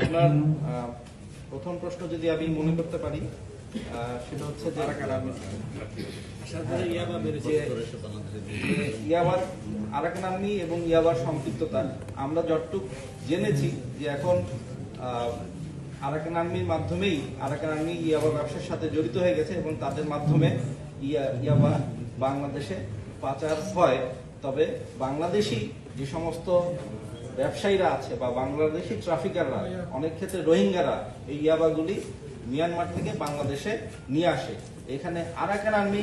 আপনার প্রথম প্রশ্ন যদি আমি মনে করতে পারি সেটা হচ্ছে যে ইয়াবার আরাকান আর্মি এবং ইয়াবার সম্পৃক্ততা আমরা যতটুক জেনেছি যে এখন আরাকান আর্মির মাধ্যমেই আরাকান আর্মি ইয়াবা ব্যবসার সাথে জড়িত হয়ে গেছে এবং তাদের মাধ্যমে ইয়া ইয়াবা বাংলাদেশে পাচার হয়। তবে বাংলাদেশি যে সমস্ত ব্যবসায়ীরা আছে বা বাংলাদেশি ট্রাফিকাররা, অনেক ক্ষেত্রে রোহিঙ্গারা এই ইয়াবাগুলি মিয়ানমার থেকে বাংলাদেশে নিয়ে আসে। এখানে আরাকান আর্মি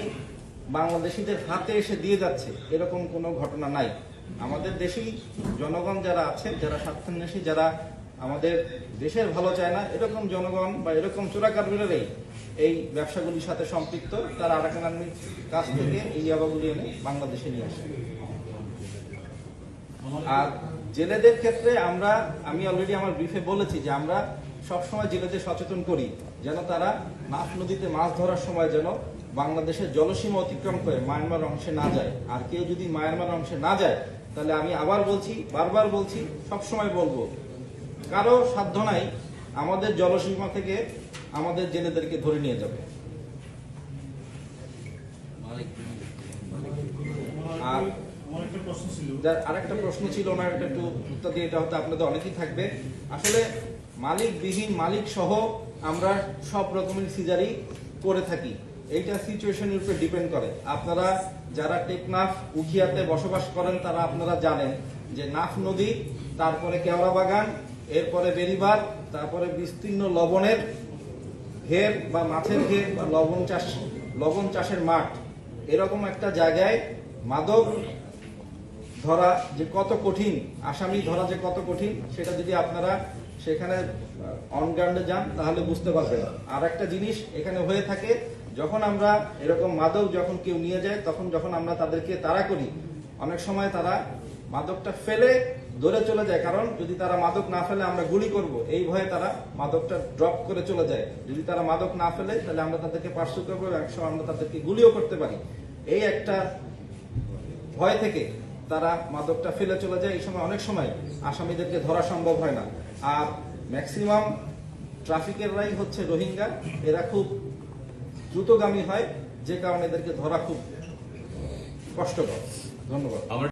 বাংলাদেশিদের হাতে এসে দিয়ে যাচ্ছে, এরকম কোনো ঘটনা নাই। আমাদের দেশেই জনগণ যারা আছে, যারা স্বার্থান্বেষী, যারা আমাদের দেশের ভালো চায় না, এরকম জনগণ বা এরকম চোরাকারবিরাই এই ব্যবসাগুলির সাথে সম্পৃক্ত, তারা আরাকান আর্মির কাছ থেকে এই ইয়াবাগুলি এনে বাংলাদেশে নিয়ে আসে। আর জেলেদের ক্ষেত্রে আমরা, আমি অলরেডি আমার ব্রিফে বলেছি যে আমরা সবসময় জেলেদের সচেতন করি, যেন তারা নাফ নদীতে মাছ ধরার সময় যেন বাংলাদেশের জলসীমা অতিক্রম করে মায়ানমার অংশে না যায়। আর কেউ যদি মায়ানমার অংশে না যায়, তাহলে আমি আবার বলছি, বারবার বলছি, সবসময় বলব, কারও সাধ্য নাই আমাদের জলসীমা থেকে আমাদের জেলেদেরকে ধরে নিয়ে যাবে। প্রশ্ন ছিল। যার আরেকটা প্রশ্ন ছিল, ওনার একটা একটু উত্তর দিয়ে এটা হয়তো আপনাদের অনেকেই থাকবে। আসলে মালিকবিহীন মালিক সহ আমরা সব রকমের সিজারি করে থাকি। এইটা সিচুয়েশনের উপর ডিপেন্ড করে। আপনারা যারা টেকনাফ উখিয়াতে বসবাস করেন, তারা আপনারা জানেন যে নাফ নদী, তারপরে কেওড়া বাগান, এরপরে বেরিবার, তারপরে বিস্তীর্ণ লবণের ঘের বা মাছের ঘের বা লবণ চাষ, লবণ চাষের মাঠ। এরকম একটা জায়গায় মাদক ধরা যে কত কঠিন, আসামি ধরা যে কত কঠিন, সেটা যদি আপনারা সেখানে অনগ্রাউন্ডে যান, তাহলে বুঝতে পারবেন। আর একটা জিনিস এখানে হয়ে থাকে, যখন আমরা এরকম মাদক যখন কেউ নিয়ে যায়, তখন যখন আমরা তাদেরকে তাড়া করি, অনেক সময় তারা মাদকটা ফেলে দৌড়ে চলে যায়। কারণ যদি তারা মাদক না ফেলে, আমরা গুলি করব। এই ভয়ে তারা মাদকটা ড্রপ করে চলে যায়। যদি তারা মাদক না ফেলে, তাহলে আমরা তাদেরকে পার্শ্ব করব একসময় আমরা তাদেরকে গুলিও করতে পারি। এই একটা ভয় থেকে তারা মাদকটা ফেলে চলে যায়। এই সময় অনেক সময় আসামিদেরকে ধরা সম্ভব হয় না। আর ম্যাক্সিমাম ট্রাফিকেররাই হচ্ছে রোহিঙ্গা। এরা খুব দ্রুতগামী হয়, যে কারণে এদেরকে ধরা খুব কষ্টকর। ধন্যবাদ।